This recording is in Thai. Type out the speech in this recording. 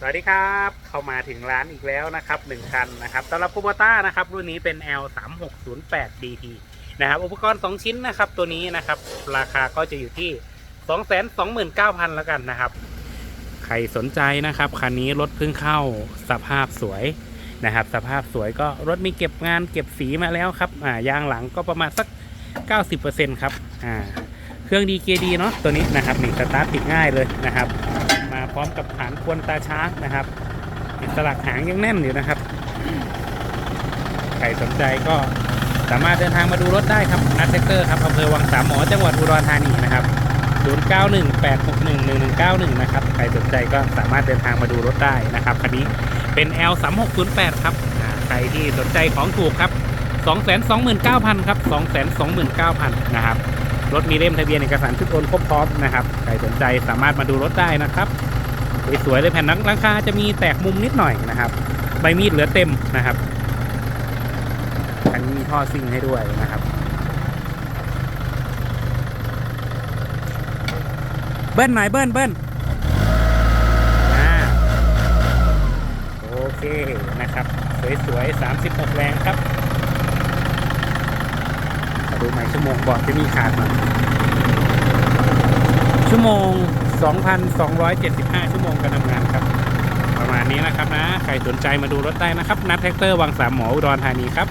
สวัสดีครับ เข้ามาถึงร้านอีกแล้วนะครับหนึ่งคันนะครับสำหรับคูโบต้านะครับรุ่นนี้เป็น L 3 6 0 8 DT นะครับอุปกรณ์ 2 ชิ้นนะครับตัวนี้นะครับราคาก็จะอยู่ที่ 229,000แล้วกันนะครับ ใครสนใจนะครับคันนี้รถเพิ่งเข้าสภาพสวยนะครับ สภาพสวยก็รถมีเก็บงานเก็บสีมาแล้วครับอ่ายางหลังก็ประมาณสัก 90%ครับอ่าเครื่องดีเกียดีเนาะตัวนี้นะครับนี่สตาร์ทติดง่ายเลยนะครับ ร้อมกับฐานควนตาช้างนะครับอิสลักหางยังแน่นอยู่นะครับ ใครสนใจก็สามารถเดินทางมาดูรถได้ครับนัดเซกเตอร์ครับอำเภอวังสามหมอจังหวัดอุดรธานีนะครับ 0918611191 นะครับ ใครสนใจก็สามารถเดินทางมาดูรถได้นะครับคันนี้เป็น L 3 6 0 8 ครับใครที่สนใจของถูกครับ 229,000 ครับ 229,000 นะครับ รถมีเล่มทะเบียนเอกสารชุดโอนครบพร้อมนะครับ ใครสนใจสามารถมาดูรถได้นะครับ สวยๆเลยแผ่นหลังคาจะมีแตกมุมนิดหน่อยนะครับ ใบมีดเหลือเต็มนะครับคันนี้มีท่อซิ่งให้ด้วยนะครับ เบิ้ลหน่อยเบิ้ลเบิ้ลโอเคนะครับ สวยๆ36แรงครับดูใหม่ชั่วโมงบอกจะมีขาดหน่อยชั่วโมง 2,275 ชั่วโมงการทำงานครับ ประมาณนี้นะครับนะ ใครสนใจมาดูรถได้นะครับ นัดแท็กเตอร์วังสามหมออุดรธานีครับ